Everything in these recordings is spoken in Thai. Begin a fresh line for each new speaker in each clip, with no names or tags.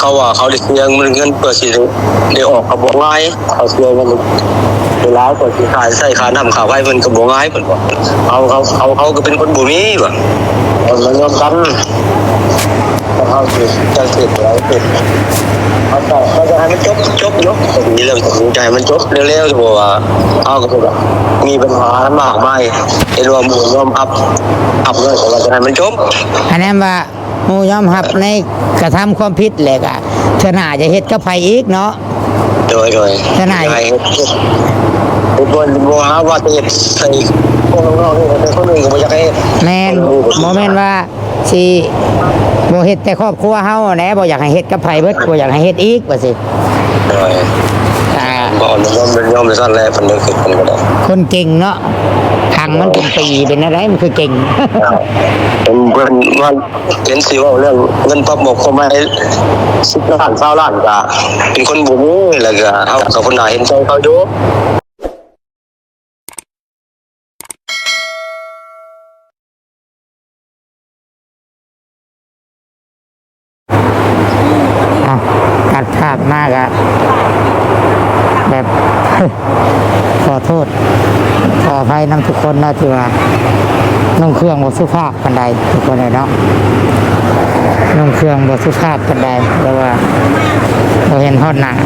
เขาว่าเขาได้เสียเงินเงินเปิดสิได้ออกกระบอกง่ายเขาเสียเงินเวลาเปิดสิขายใส่ขาน้ำขาวไว้เพิ่นกระบอกง่ายเพิ่นบอกเขาเขาเขาเขาก็เป็นคนบ่มีว่ะมันมันยอมกันเขาสิจะเสร็จแล้วเสร็จเขาจะเขาจะให้มันจบจบเนาะมีเรื่องของใจมันจบเร็วๆจะบอกว่าเอาก็คือแบบมีปัญหามากมายเห็นว่าหมู่ยอมอับอับเลยแต่ว่าจะให้มันจบ
อันนั้นว่า หมูยอมรับในกระทำความผิดแหละก็เธอหน่าจะเฮ็ดกับไผอีกเนาะ
โดยโดย
ทนาย
ทุกคนบัวฮาว่าจะเห็ดใส่พวกน้องๆนี่แต่คนอื่นก็ไม่อยากให้
แม่นบ่แม่นว่า สิบ่เฮ็ดแต่ครอบครัวเฮาแหน่บ่อยากให้เฮ็ดกับไผเบิดบ่อยากให้เฮ็ดอีกว่าสิ
โดย
อ่า
บ่อนย่อมเป็นย่อมเป็นสั้นแรกพันนึงคือคนก็ได้
คนเก่งเนาะทางมันเป็นปีเป็นอะไรมันคือเก่ง
เป็นเพื่อนว่าเห็นสิว่าเรื่องเงินพับหมกเขาไม่สิบล้านเศร้าล้านก็เป็นคนบุญแล้วก็เขากับคนหนาเห็นใจเขาอยู่
อะตัดภาพมากอะแบบ ขอโทษ ขออภัยนำทุกคนนะที่ว่านุ่งเครื่องบสุภาพปันใดทุกคนเลยเนาะนุ่งเครื่องบสุภาพปันใดเพราะว่าเราเห็นทอดหนัง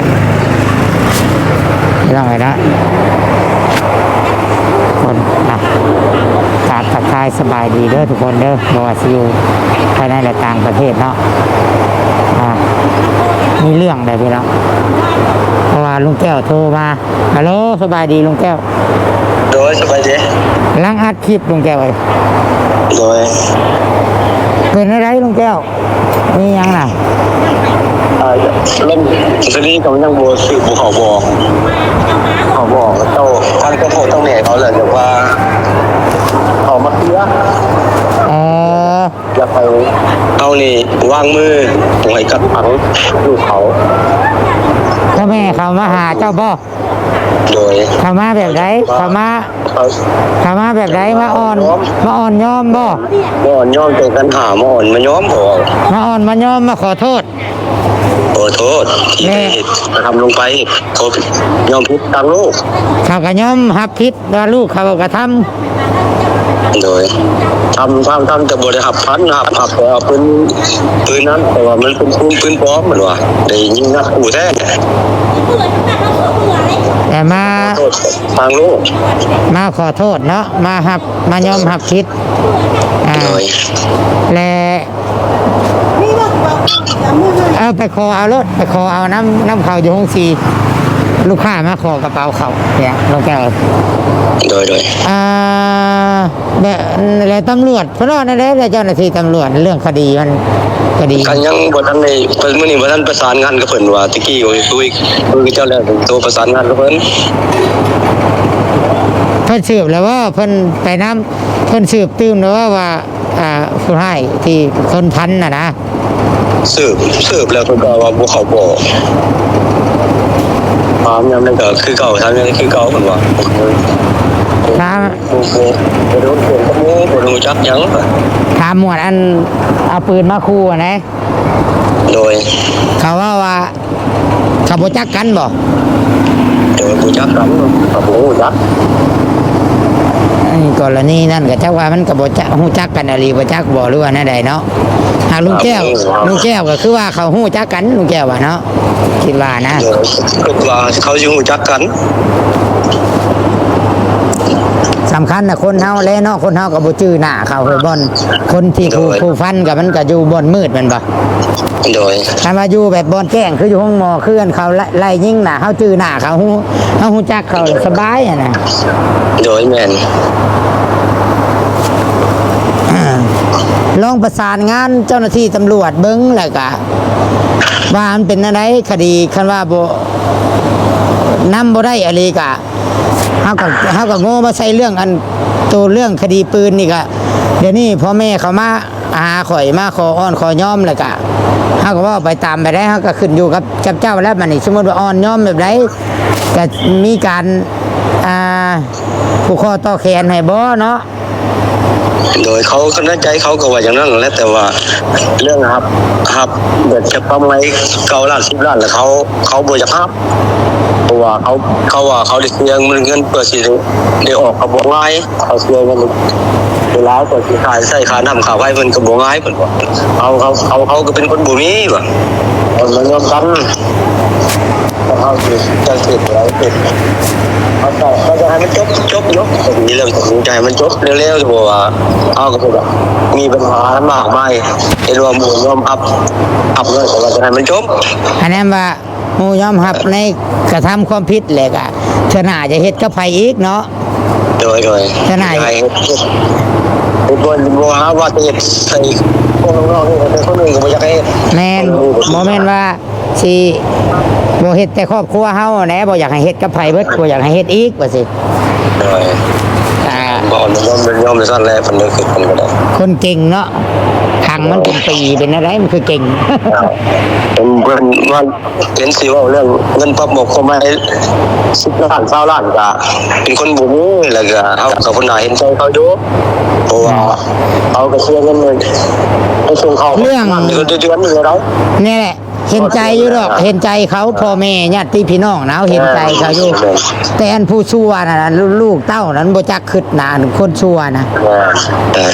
ไม่ต้องไปนะ คนอะกราบทักทายสบายดีเด้อทุกคนเด้อบ่ว่าสิอยู่ภายในและต่างประเทศเนาะอ่ามีเรื่องใดพี่น้องเพราะว่าลุงแก้วโทรมาฮัลโหลสบายดีลุงแก้ว
โดยสบายดี
ลังอัดคลิปลุงแก้วเลย
โดย
เป็นอะไรลุงแก้วมีหยังน่ะ
อ่า เล่นซีรีส์กับยังบัวสืบบัวเขาบอกเขาบอกเจ้าท่านก็โทษต้องเหนื่อยเขาเลยแต่ว่าเขามาเคลียร์
เออ
อย่าไปเอานี่วางมือตรงไอ้กัดผังลูกเขา
พ่อแม่เขามาหาเจ้าบ่
โดย
เขามาแบบไหนเขามา
เขา
เขามาแบบไหนมาอ่อนมาอ่อนยอมบ่
บ่อนย่อมเป็นกันหามาอ่อนมาย้อมผม
มาอ่อนมายอมมาขอโทษ
ขอโทษที่ได้ทำลงไปเขายอมพิษทางลูก
เขาก็ยอมรับผิดว่าลูกเขากระทำ
โดยทำทำทำจะบริหับพันหับหับแต่เอาปืนปืนนั้นแต่ว่ามันเป็นปืนปืนปลอมเหมือนว่าได้ยิงนักขู่แท้
แต่มา
โทษทางลูก
มาขอโทษเนาะมาหับมายอมหับผิดอ่า
โดย
และ เอาไปขอเอารถไปขอเอาน้ำน้ำเขาอยู่ห้องสีลูกค้ามาขอกระเป๋าเขาเนี่ยลูกแก้ว
โดยโดย
อ่าแบบแล้วตำรวจเพราะว่านั่นแหละเจ้าหน้าที่ตำรวจเรื่องคดีมันคดี
กันยังบนนั้นในเพิ่นมื่อนี้บนนั้นประสานงานกับเพิ่นว่าตะกี้คุยคุยคุยกับเจ้าแล้วโทรประสานงานกับเพิ่น
เพิ่นสืบแล้วว่าเพิ่นไปน้ำเพิ่นสืบตื้มแล้วว่าว่าอ่าผู้ให้ที่คนพันน่ะนะ
สืบสืบแล้วเพิ่นก็ว่าบ่เขาบอกถามยังนั่นก็คือเก่าถามยังคือเก่าเพิ่นว่า
ถาม
โอ้โหบ่โดนเปลี่ยนตรงนี้บ่รู้จักหยัง
ถามหมวดอันเอาปืนมาคู่อะนะ
โดย
เขาว่าว่าเขาบ่จักกันบ่
โดยบ่จักกันก็บ่รู้จัก
ไอ้กรณีนั่นก็จักว่ามันก็บ่จักฮู้จักกันอะไรบ่จักบ่หรือว่าแนวใดเนาะหากลุงแก้วลุงแก้วก็คือว่าเขาฮู้จักกันลุงแก้วว่าเนาะคิดว่านะ
โดยคิดว่าเขาสิรู้จักกัน
สำคัญนะคนเฮาแลเนาะคนเฮาก็บ่จื้อหน้าเขาเฮ้ยบ่อนคนที่ผู้ผู้ฟันก็มันก็อยู่บ่อนมืดแมันบ่
โดย
คันว่าอยู่แบบบ่อนแจ้งคืออยู่ห้องหมอคืออันเขาไล่ไล่ยิงหน้าเฮาจื้อหน้าเขาฮู้เฮาฮู้จักเขาสบายอะนะ
โดยแม่น
ลองประสานงานเจ้าหน้าที่ตำรวจเบิ้งแล้วก็ว่ามันเป็นอะไรคดีคันว่าบ่นำบ่ได้อะไรกะ เฮาก็เฮาก็โง่มาใส่เรื่องอันตัวเรื่องคดีปืนนี่ก็เดี๋ยวนี้พ่อแม่เขามาอาข่อยมาขออ้อนขอยอมเลยก็เฮาก็ว่าไปตามไปได้เฮาก็ขึ้นอยู่กับจับเจ้าแล้วมันนี่สมมติว่าอ้อนยอมแบบไรก็มีการอ่าผู้ข้อต่อแขนให้บ่เนาะ
โดยเขาคณะใจเขาก็ว่าอย่างนั้นแหละแต่ว่าเรื่องครับครับเด็กจะทำไงเก้าล้านสิบล้านแล้วเขาเขาบริจาคครับเพราะว่าเขาเขาว่าเขาได้เสียเงินเงินเปิดสิได้ออกกระบอกง่ายเขาเสียเงินเวลาเปิดสิขายใส่ขาน้ำขาไว้มันกระบอกง่ายเพิ่นเขาเขาเขาเขาก็เป็นคนบุมีว่ะมันมันยอมกัน เขาสิจะเสร็จแล้วเสร็จเขาจะเขาจะให้มันจบจบเนาะมีเรื่องของใจมันจบเร็วๆจะบอกว่าเอาก็แบบมีปัญหามากมายไอ้รวมหมู่รวมอัพอัพเลยแต่ว่าจะให้มันจบ
อันนั้นว่าหมู่ยอมรับในกระทำความผิดแหละก็เธอหน้าจะเฮ็ดกับไผอีกเนาะ
โดยโดย
จะไหน
ให้ทุกคนบอกว่าจะเห็นใส่พวกน้องๆนี่เป็นคนอื่นก็ไม่อยากให้
แม่นบ่แม่นว่า สิบ่เฮ็ดแต่ครอบครัวเฮาแหนะบ่อยากให้เฮ็ดกับไผเบิดบ่อยากให้เฮ็ดอีกว่าสิ
โดย
อ่า
บอกมันยอมมันยอมในสั้นแรกมันนึกคือคนก็ได้
คนเก่งเนาะขังมันเป็นปีเป็นอะไรมันคือเก่ง
เป็นเพื่อนว่าเห็นสิว่าเรื่องเงินปั๊บหมกเข้ามาสิบล้านเก้าล้านก็เป็นคนบุญแล้วก็เขากับคนหนาเห็นใจเขาดูเพราะว่าเขาก็เชื่อเงินเลยไปส่งเขา
เรื่อง
เดือนเดือนหนึ่งแล้ว
นี่แหละ เห็นใจอยู่ดอกเห็นใจเขาพ่อแม่ญาติพี่น้องนะเห็นใจเขาอยู่แต่อันผู้ชั่วน่ะลูกเต้านั้นบ่จักคิดนานคนชั่วนะ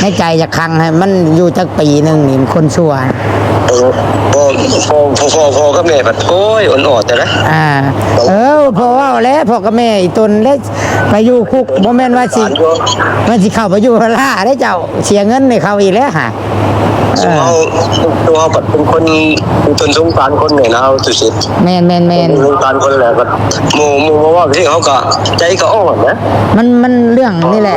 ในใจจะคังให้มันอยู่จักปีหนึงนี่มันคนชั่วนะ
พอพอพอพอพอก็แม่แบบโอ้ยอ่อนๆแต่ละ
อ่า เออพอเว่าแล้วพ่อกับแม่อีตนแล้วไปอยู่คุกบ่แม่นว่าสิมันสิเข้าไปอยู่พล่าได้เจ้าเสียเงินให้เขาอีกแล้วฮะ เออ
เอาตัวเขาแบบเป็นคนเป็นสงสารคนเนี่ยนะเอาสุด
แมนแมนแมน
สงสารคนแหละก็หมู่หมู่มาว่าที่เขาก็ใจก็อ่อนนะ
มันมันเรื่องนี่แหละ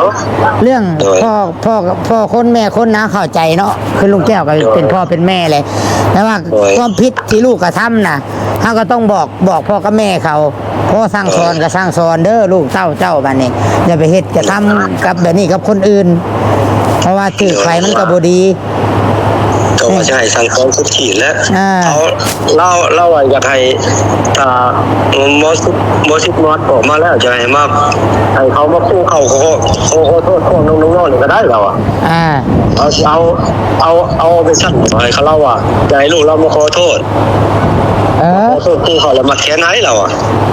เรื่องพ่อพ่อพ่อคนแม่คนนะเข้าใจเนาะคือลุงแก้วก็เป็นพ่อเป็นแม่เลยแต่ว่าความผิดที่ลูกกระทำน่ะเขาก็ต้องบอกบอกพ่อกับแม่เขาพ่อสร้างสอนก็สร้างสอนเด้อลูกเต้าเจ้าบ้านนี้อย่าไปเฮ็ดกระทำกับแบบนี้กับคนอื่น เพราะว่าถือใครมันก็บดี
ก็ว่าจะให้สังคมสุดขีดแล้ว
อ่า
เขาเล่าเล่าว่าอยากให้อ่ามอสมอสิมอสออกมาแล้วจะให้มาให้เขามาคู่เขาเขาเขาเขาโทษพวกน้องๆนี่ก็ได้เราอะ
อ่า
เอาเอาเอาเอาไปสั่งให้เขาเล่าว่าจะให้ลูกเรามาขอโทษ
เอ
ข
อ
อโทษคู่เขาแล้วมาแค้นให้เราอะ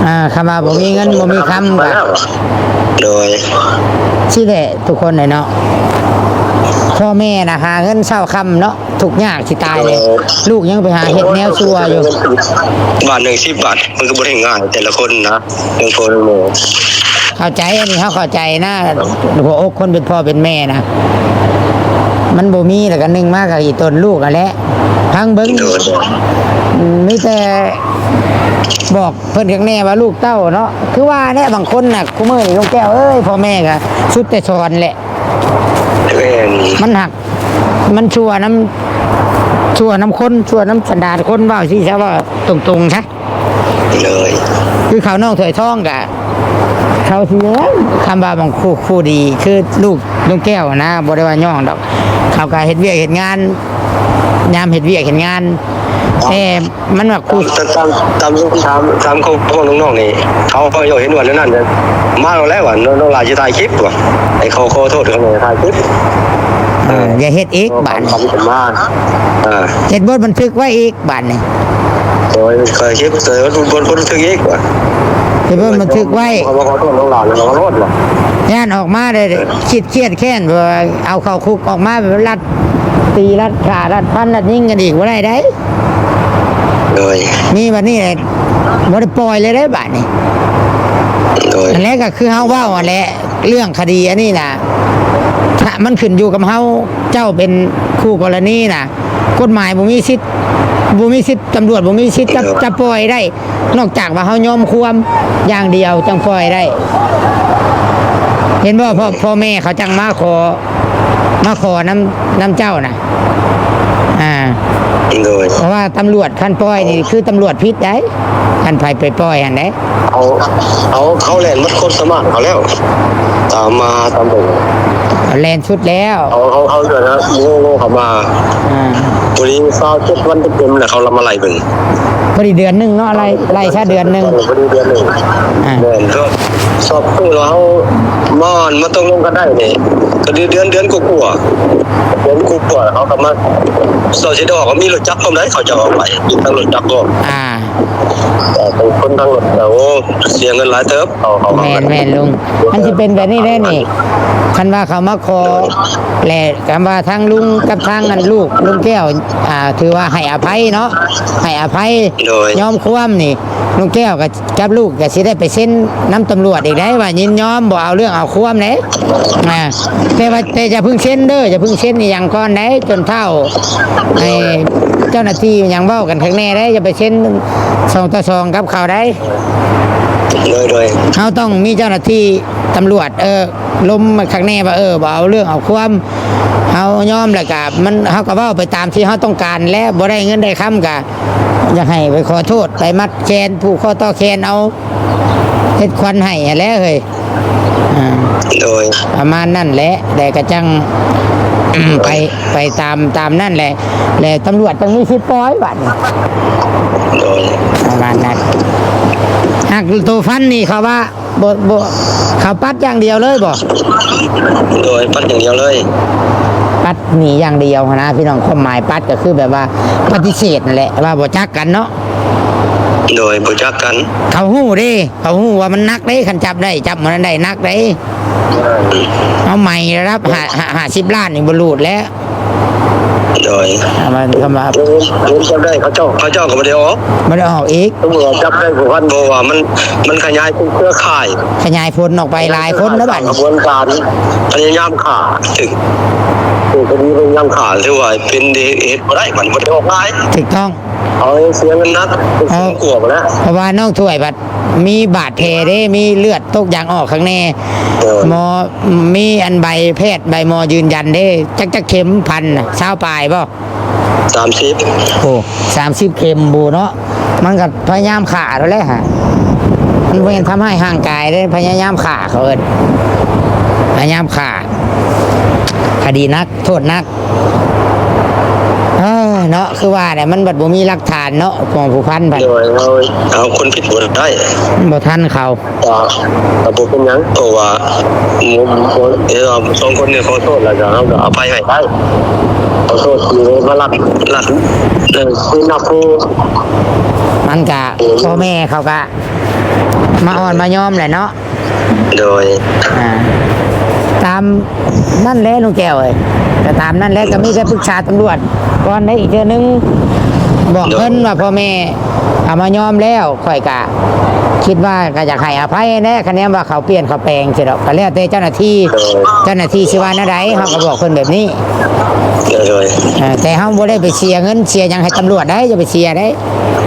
อ่าคำว่าบ่มีเงินบ่มีคำ
ไป
ก็
แล้วอะโดย
สิแหละทุกคนเลยเนาะ พ่อแม่นะหาเงินเช้าคำเนาะทุกข์ยากสิตายเลย ลูกยังไปหาเห็ดแนวซัวอยู่
บาทหนึ่งสิบบาทมันก็บริง่ายแต่ละคนนะเรื่องโฟนโม
เข้าใจอันนี้เขาเข้าใจนะหัวอกคนเป็นพ่อเป็นแม่นะมันบ่มีแล้วกันหนึ่งมากกับอีตนลูกกันแหละพังเบิ้ง
โดย
มีแต่บอกเพิ่นข้างแน่ว่าลูกเต้าเนาะคือว่าเนี่ยบางคนน่ะคุมือนี่ลุงแก้วเอ้ยพ่อแม่ก็สุดแต่สอนแหละ
แม่น
มันหัก มันชั่วน้ำชั่วน้ำคนชั่วน้ำสันดานคนว่าสิใช่ว่าตรงๆใช่
เลย
คือเขาน้องถอยท่องกะเขาเสียคำบาบางครูครูดี คือลูกลุงแก้วนะบริวารย่องดอก เขาก็เห็ดเวียกเห็ดงาน ยามเห็ดเวียกเห็ดงาน แต่มันว่าครู
ตามตามตามตามตามเขาพวกน้องๆนี่เขาเขาอยากเห็นวันนั้นเนี่ยมาเราแล้วว่าน้องๆลายจะถ่ายคลิปว่ะไอ้เขาขอโทษเขาเลยถ่ายคลิป
เอออย่าเห็ดอีกบาท
ทำกันมาอ่า
เห็ดบทบันทึกไว้อีกบาทนี่
โดยเคยคลิปเจอบนบนบนทึกอีกว่ะ
เห็ดบทบันทึกไว้
เขามาขอโทษน้องหลานแล้วเขาขอโทษว่ะ
ย่านออกมาเลยคิดเครียดแค้นว่าเอาเข้าคุกออกมาแบบรัดตีรัดขารัดพันรัดยิงกันอีกว่าได้ได้
โดย
มีวันนี้เลยบ่ได้ปล่อยเลยได้บาทนี่
โดย
อันแรกก็คือเฮาเว่าอันแหละเรื่องคดีอันนี้นะถ้ามันขึ้นอยู่กับเฮาเจ้าเป็นคู่กรณีนะกฎหมายบ่มีสิทธิ์บ่มีสิทธิ์ตำรวจบ่มีสิทธิ์จะจะปล่อยได้ นอกจากว่าเฮายอมความอย่างเดียวจังปล่อยได้ เห็นบ่พ่อพ่อแม่เขาจังมาขอมาขอน้ำน้ำเจ้านะ อ่า
โดย
เพราะว่าตำรวจคันปล่อยนี่คือตำรวจผิดได้คันไผไปปล่อยอันได
เขาเขาเขาแลนมัดคนสมัครเขาแล้ว ตามมาตามไป
แลนชุดแล้ว
เขาเขาเขาเดือดนะโง่โง่เขามา
อ่า
วันนี้เศร้าเจ็ดวันเต็มๆเลยเขารับมาไล่เบิ่ง
พอดีเดือนหนึ่งเนาะอะไรไล่ชาเดือนหนึ่ง
วันนี้เดือนหนึ่ง
อ่า
เดือนก็สอบตู้เราเขามอนมาต้องลงกันได้เนี่ยก็เดือนเดือนเดือนกว่าๆเดือนกว่าๆเขาก็มาโซเชียลเขามีรถจักรเขาได้เขาจะออกไปอยู่ทางรถจักรก็
อ่า
แต่เป็นคนทางรถแต่โอ้เสียเงินหลายเติบเขาเขา
แม่นแม่นลุงมันสิเป็นแบบนี้ได้นี่คันว่าเขามาขอแหละคำว่าทั้งลุงกับทางอันลูกลุงแก้วอ่า ถือว่าให้อภัยเนาะให้อภัย
โดย
ยอมความนี่ ลุงแก้วกับกับลูกก็สิได้ไปเซ็นน้ำตำรวจอีกได้ว่ายินยอมบ่เอาเรื่องเอาความไหนอ่าแต่ว่าแต่จะพึ่งเซ็นเด้อจะพึ่งเซ็นอหย่างก่อนได้จนเท่าให้เจ้าหน้าที่ยังเว้ากันข้างแน่ได้จะไปเซ็นสองต่อสองกับเขาได้
โดยโดย
เขาต้องมีเจ้าหน้าที่ตำรวจเออล้มมาข้างแน่ว่าเออบ่เอาเรื่องเอาความเอายอมแหละกับมันเขาก็เว่าไปตามที่เขาต้องการและบ่ได้เงินได้คำกะ อยากให้ไปขอโทษไปมัดแคนผูกข้อต่อแคนเอาเฮ็ดควันให้แล้วเฮ้ยอ่า
โดย
ประมาณนั่นแหละ แต่กระจังไปไปตามตามนั่นแหละแล้วตำรวจต้องมีสิทธิ์ปล่อยบัดนี้
โดย
ประมาณนั้นหากตัวฟันนี่เขาว่าบ่บ่เขาปัดอย่างเดียวเลยบ่
โดยปัดอย่างเดียวเลย
ปัดหนีอย่างเดียวนะพี่น้องความหมายปัดก็คือแบบว่าปฏิเสธนั่นแหละว่าบ่จักกันเนาะ
โดยบริจาคกัน
เขาหู้เด้เขาหู้ว่ามันนักเด้คันจับได้จับมันได้นักเด้เอาใหม่รับหาหาหาสิบล้านนี่บรูดแล้ว
โดย
เอามันก็มา
เงินจับได้เขาเจ้าเขาเจ้าก็ไม่ได้ออก
ไม่ได้ออกอีก
ตำรวจจับได้ผู้พันเพราะว่ามันมันขยายเป็นเครือข่าย
ขยายผลออกไปหลายคนแล้วบัด
ก
นี้
ระบวนการพยายามฆ่าถึงคือคดีพยายามฆ่าที่ว่าเป็นเหตุบ่ได้มันบ่ได้ออกง่าย
ถูกต้อง
เอาให้เสียเงินนักเป็นเสียกลัวไปแล้ว
เพราะว่าน้องถ้วยบัดมีบาดแผลเด้ มีเลือดตกยางออกข้างใน
เออ
หมอมีอันใบแพทย์ใบหมอยืนยันเด้จักจะเข็มพันน่ะเช้าปลายบ่
สามสิบ
โอ้สามสิบเข็มบูเนาะมันก็พยายามขาแล้วแหละฮะมันเวนทำให้ห่างกายได้พยายามขาเขาเอินพยายามขาคดีนัก โทษนัก เออเนาะคือว่าเนี่ยมันบัดบ่มีหลักฐานเนาะของผู้พันไป
โดยเอาเอาคนผิดบ่ได้
บ่ทันเขา
ว่าระบบเป็นหยังเพราะว่ามุมคนเออสองคนเนี่ยขอโทษแล้วก็เอาก็เอาไปให้ได้ขอโทษที่มาลัดลัดเออคือนับผู้
มันกะพ่อแม่เขากะมาอ่อนมายอมแหละเนาะ
โดย
อ่าตามนั่นแหละลุงแก้วเอ้ย ก็ตามนั่นแหละก็มีแค่ปรึกษาตำรวจก่อนได้อีกเทื่อนึงบอกเพิ่นว่าพ่อแม่เอามายอมแล้วค่อยกะ คิดว่าก็อยากให้อภัยแน่คะแนนว่าเขาเปลี่ยนเขาแปลงสิดอกก็แล้วแต่เจ้าหน้าที่เจ้าหน้าที่สิว่าแนวใดเฮาก็บอกเพิ่นแบบนี้
โดย
เออแต่เฮาบ่ได้ไปเสียเงินเสียหยังให้ตำรวจได้อย่าไปเสียได้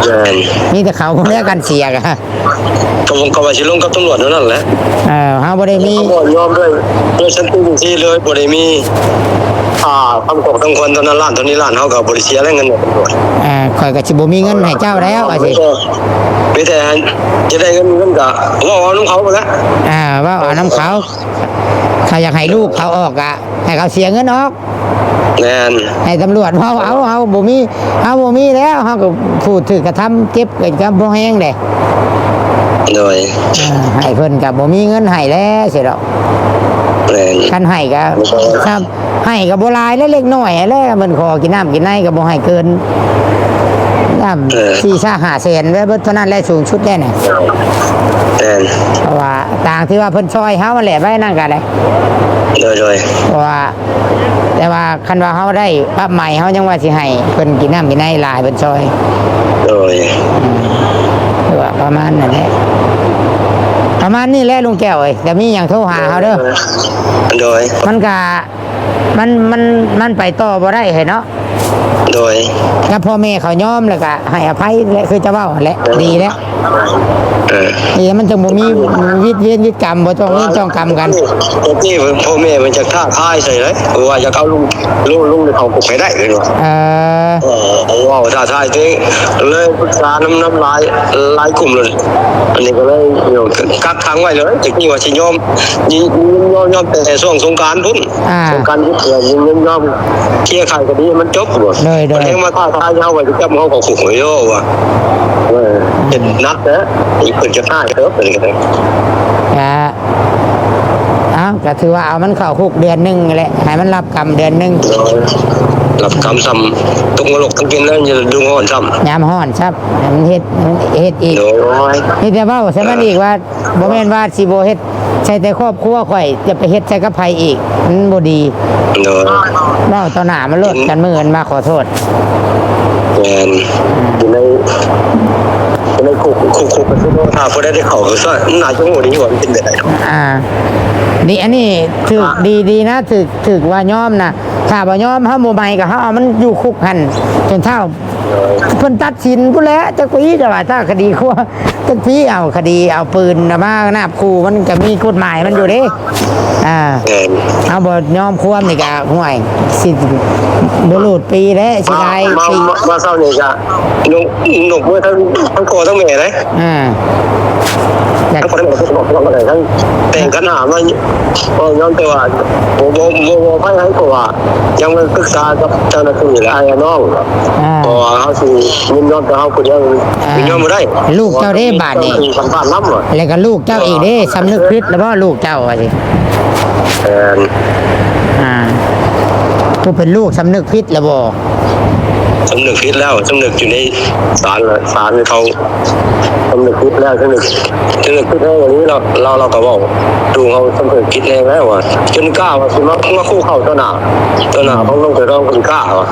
แม่น
มีแต่เขาเรียกกันเสียกะ
ก็ผมก็ว่าสิลงกับตำรวจนั่นแหละ
เออเฮาบ่ได้มี
เขาบอกยอมด้วยด้วยชั้นตีที่เลยบ่ได้มี อ่าทำกบทั้งคนตอนนั้นล้านตอนนี้ล้านเฮาก็บ่ได้เสียอะไรเงินเนี่ยตำรวจ
เอ่อข่อยก็สิบ่มีเงินให้เจ้าแล้วว่าสิ
มีแต่จะได้เงินเงินก็ว่าเอาน้องเขาไปแล้ว
อ่าว่าเอาน้ำเขาเขาอยากให้ลูกเขาออกอะให้เขาเสียเงินออก
แน่น
ให้ตำรวจเฮาเอาเอาบ่มีเอาบ่มีแล้วเฮาก็พูดถึกกระทำเจ็บเกิดกับบ่แห้งเด้
โดย
อ่าให้เพิ่นก็บ่มีเงินให้แล้วสิดอก
แน่น
คันให้ก็ครับ ให้ก็บ่หลายเล็กๆน้อยๆแล้วมันขอกินน้ำกินในก็บ่ให้เกินน้ำสี่ชาห้าแสนแล้วเบิดเท่านั้นแหละสูงสุดแล้วเนี่ย
แน่น
เพราะว่าต่างที่ว่าเพิ่นช่วยเฮามาแหละไว้นั่นก็ได้
โดยโดย
เพราะว่าแต่ว่าคันว่าเฮาได้ปรับใหม่เฮายังว่าสิให้เพิ่นกินน้ำกินในหลายเพิ่นช่วย
โดย
คือว่าประมาณนั่นแหละประมาณนี้แหละลุงแก้วเอ้ยแต่มีหยังโทรหาเฮาเด้อ
โดย
มันก็ มันมันมันไปต่อบ่ได้เห็นเนาะ
โดย
แล้วพ่อแม่เขายอมแล้วก็ให้อภัยและคือจะเว้าหั่นแหละดีแล้ว
เออ
นี่มันจะบ่มีวิทย์เวียนวิทย์กรรมบ่ต้องเวรต้องกรรมกัน
ตอนที่พ่อแม่มันจะท่าทายใส่เลยว่าจะเอาลุงลุงลุงเขาปลุกให้ได้เลยว่ะ
เอ่อ
เออเอาว่าท่าทายตัวเองเลยปรึกษาน้ำน้ำลายลายกลุ่มเลยอันนี้ก็เลยเดี๋ยวกักขังไว้เลยจากนี้ว่าชิยอมยิงยอมยอมแต่ช่วงสงกรารพุ่น
อ่า
สงกรารพุ่นเถื่อนยิงยอมเคลียร์ไข่คดีมันจบหมด
เลยเลย
มันเองมาท่าทายเขาไว้จะจับเขาของขู่หัวโย่ว่ะเออเจ็ดนัดนะอีกคนจะฆ่าเถอะเป็นกันเลย
อ่าเอาก็ถือว่าเอามันเข้าคุกเดือนหนึงแหละให้มันรับกรรมเดือนหนึง
หลับคำซ้ำตกนรกทั้งกินแล้วจะดูงอนซ้ำ
ยามฮ้อนครับให้มันเฮ็ดให้มันเฮ็ดอีก
โอ้ย
นี่แต่เว้าใช่มันอีกว่าบ่แม่นว่าสิบ่เฮ็ดใช่แต่ครอบครัวข่อยจะไปเฮ็ดใส่กับไผอีกมันบ่ดี
โดย
เว้าต่อหน้ามันโลดกันมื้ออื่นมาขอโทษ
แมนอยู่ในอยู่ ในคุกคุกคุกกันทุกถ้าพอได้ได้เขาก็ซะน่าจะโง่ดีกว่ามันเป็นแบบไหน
อ่านี่อันนี้ถึกดีดีนะถึกถึกว่ายอมนะถ้าว่ายอมเฮาบ่ใหม่ก็เฮาเอามันอยู่คุกหันจนเท่า เพิ่นตัดสินผู้แล้วจักปีจะว่าถ้าคดีคั่วจักปีเอาคดีเอาปืนมานาบคูมันก็มีกฎหมายมันอยู่เด้อ่า
แมน
เอาบ่ยอมควมนี่ก็ห่วยสิบ่หลุดปีแล้วสิ
มา
ได้
มา
ปี
มามาเศร้านี่จ้ะหนุกหนุกเมื่อทั้งทั้งโคทั้งแม่เลย
อ่า อยาก
ทั้งคนทั้งหมดทั้งหมดทั้งหมดทั้งแต่งกันหามาโอ้ยอมแต่ว่าโมโมโมโมไปให้ก็ว่ายังมันปรึกษากับเจ้าหน้าที่และไอ้น้อง
อ่า
พอเขาสิยินยอมแต่เขาคนเดียวยินยอมไม่ได้
ลูกเจ้าได้บาทนี่
สัมภาษณ์น้ำอะ
แล้วก็ลูกเจ้าอีกเด้สำนึกผิดแล้วบ่ลูกเจ้าว่าสิ
แอน
อ่าผู้เป็นลูกสำนึกผิดแล้วบ่
สำนึกคิดแล้วสำนึกอยู่ในศาลแล้วศาลเขาสำนึกคิดแล้วสำนึกสำนึกคิดแล้ววันนี้เราเราเราก็บอกดูเขาสำนึกคิดแล้วแล้วว่าจนกล้าว่าสิมามาคู่เข้าตัวหน้าตัวหน้าเขาต้องไปร้องคนกล้าว่ะ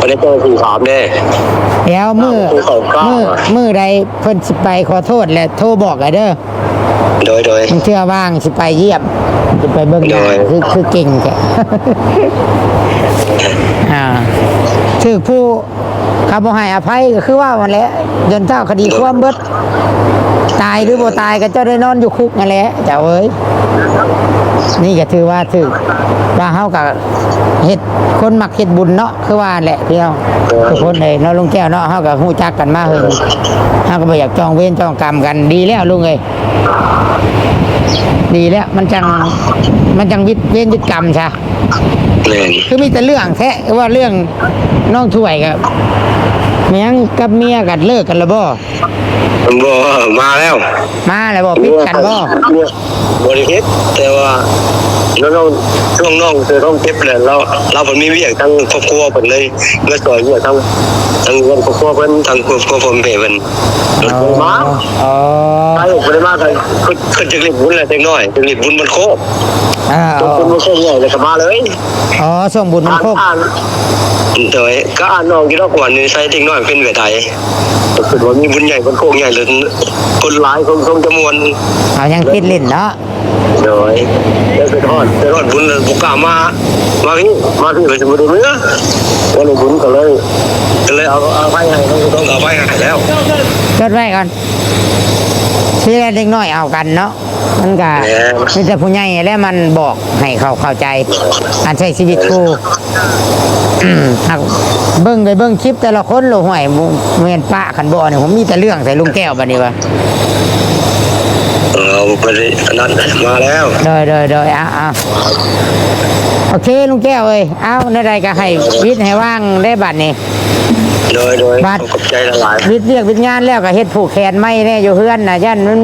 ประเด็นเจ้าหน้าที่ถามแน่
แล้วมือ
ผู้เขากล้า
มือมือใดเพิ่นสิไปขอโทษและโทรบอกกันเด้อ
โดยโดย
มึงเชื่อว่างสิไปเยี่ยมสิไปเบิ่งหน้า
โดย
คือคือเก่งแกอ่า ถือผู้ขาบ่ให้อภัยก็คือว่าวันแหละจนเจ้าคดีความเบิด ตายหรือบ่ตายก็เจ้าได้นอนอยู่คุกนั่นแหละเจ้าเอ้ยนี่ก็ถือว่าถือว่าเฮากับเฮ็ดคนมักเฮ็ดบุญเนาะคือว่าแหละเพี่น้องทุกคนเลยเนาะลุงแก้วเนาะเฮาก็ฮู้จักกันมาเฮิงเฮาก็บ่อยากจองเวรจองกรรมกันดีแล้วลุงเอ้ย ดีแล้ว มันจัง มันจังวิทย์เวรวิทย์กรรมซะ
แน่น
คือมีแต่เรื่องแท้ว่าเรื่องน้องถ้วยกับแม่งกับเมียกันเลิกกันแล้วบ่
มันบอกว่ามาแล้ว
มาแล้วบ่พิดกันบ่
บริคิดแต่ว่าน้องๆช่วงน้องคือต้องเก็บเลยเราเราผมมีเวียกทั้งครอบครัวผมเลยเมื่อสอยเวียกทั้งทั้งเงินครอบครัวเพิ่นทั้งครอบครัวผมเพ่เพิ่นรถผมมา
อ๋อ
ไปบ่ได้มากันขึ้นขึ้นจากลิบบุญแหละเล็กน้อยจากลิบบุญมันโคก
อ่า
จนบุญมันโคกใหญ่เลยก็มาเลย
อ๋อส่งบุญมันโคก
อ่านโดยก็อ่านน้องที่รอกว่านี่ใส่เด็กน้อยเป็นเวทไทยก็คือว่ามีบุญใหญ่มันโคกใหญ่เลยคนหลายคนคงจะมวล
เอายังติดลิ้นเนาะ
โดยได้ไปทอดไปทอดบุญเลยบุกกล้ามามาพี่มาพี่ไปสมุทรเนื้อก็เลยบุญก็เลยก็เลยเอาเอาไปให้ต้องต้องเอาไปให้แล้ว
จดไว้ก่อน ที่แรกเด็กน้อยเอากันเนาะมันก็
แหม
มีแต่ผู้ใหญ่แล้วมันบอกให้เขาเข้าใจ อันใช้ชีวิตคู่อืมหักเบิ่งไปเบิ่งคลิปแต่ละคนโลห่วยบ่เมียนปะขันบ่เนี่ยผมมีแต่เรื่องใส่ลุงแก้วบัดนี้วะ
เอา ไปเลยอันนั้นมาแล้ว
โดยโดยโดยเอาเอาโอเคลุงแก้วเอ้ยเอาในใดก็ให้วิทย์ให้ว่างได้บัดนี้
โดยโดย
บัด
ขอบใจละหลาย
วิทย์เรียกวิทย์งานแล้วก็เฮ็ดผูกแขนไม่แน่อยู่เฮือนน่ะยันมัน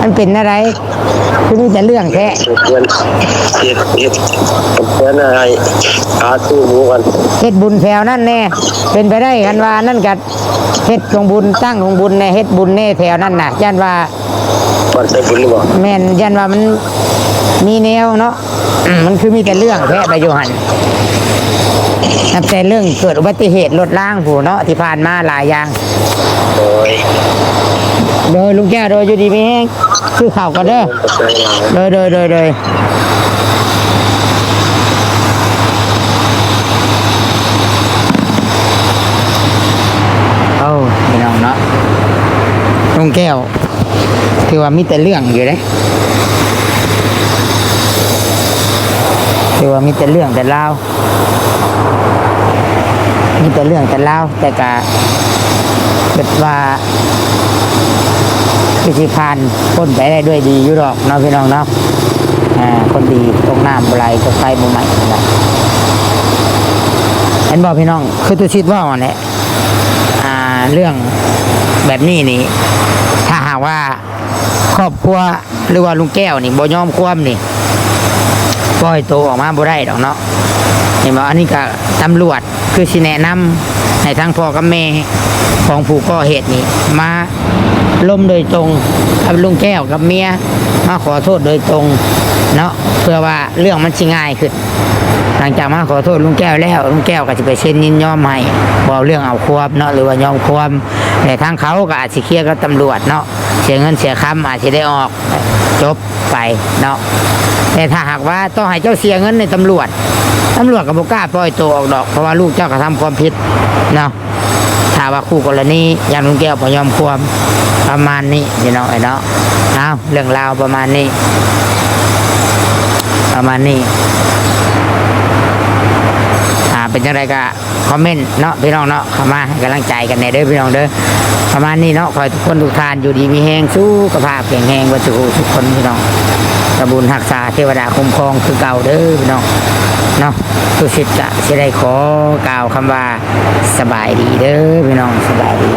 มันเป็นอะไรคือมีแต่เรื่องแท้
เพื่อนเฮ็ดเฮ็ดกับเพื่อนอะไรหาตู้หมูกัน
เฮ็ดบุญแถวนั่นแน่เป็นไปได้กันว่านั่นกัเฮ็ดของบุญตั้งของบุญแน่เฮ็ดบุญแน่แถวนั่นน่ะยันว่า
วันใส่บุญนี่บ่
แม่นยันว่ามันมีแนวเนาะอืมมันคือมีแต่เรื่องแท้ไปอยู่หันนับแต่เรื่องเกิดอุบัติเหตุรถล่างผู้เนาะที่ผ่านมาหลายอย่าง
โดย
โดยลุงแก้วโดยอยู่ดีมีแห้งคือข่าวกันเด้อ
ขอบใจหลาย
โดยโดยโดยโดยเอาพี่น้องเนาะลุง แก้วคือว่ามีแต่เรื่องอยู่เลยคือว่ามีแต่เรื่องแต่เล่าวมีแต่เรื่องแต่เล่าวแต่กะเกิดว่าคือสิผ่านพ้นไปได้ด้วยดีอยู่หรอกเนาะพี่น้องเนาะอ่าคนดีตกน้ำบ่ไหลตกไฟบ่ไหม่นะเห็นบอกพี่น้องคือตัวชิดว่าเนี่ย เรื่องแบบนี้นี่ ถ้าหากว่าครอบครัวหรือว่าลุงแก้วนี่บ่ยอมความนี่ปล่อยตัวออกมาบ่ได้ดอกเนาะเห็นบ่อันนี้ก็ตำรวจคือสิแนะนำให้ทั้งพ่อกับแม่ของผู้ก่อเหตุนี้มาล้มโดยตรงกับลุงแก้วกับเมียมาขอโทษโดยตรงเนาะเพื่อว่าเรื่องมันสิง่ายขึ้น หลังจากมาขอโทษลุงแก้วแล้วลุงแก้วก็จะไปเซ็นยินยอมให้บอกเรื่องเอาควบเนาะหรือว่ายอมควบแต่ทางเขาก็อาจจะเคลียร์กับตำรวจเนาะเสียเงินเสียคำอาจจะได้ออกจบไปเนาะแต่ถ้าหากว่าต้องให้เจ้าเสียเงินในตำรวจตำรวจก็บอกล้าปล่อยตัวออกดอกเพราะว่าลูกเจ้ากระทำความผิดเนาะถ้าว่าคู่กรณีอย่างลุงแก้วพยอมควบประมาณนี้พี่น้องไอ้เนาะเอาเรื่องราวประมาณนี้ ประมาณนี้ เป็นยังไงก็คอมเมนต์เนาะพี่น้องเนาะเข้ามาให้กำลังใจกันในเด้อพี่น้องเด้อประมาณนี้เนาะขอทุกคนทุกทานอยู่ดีมีแห้งสู้กระภาพแข็งแห้งวัตถุทุกคนพี่น้องกระบุญรักษาเทวดาคุ้มครองคือเก่าเด้อพี่น้องเนาะทุสิทธิ์จะสิได้ขอกล่าวคำว่าสบายดีเด้อพี่น้องสบายดี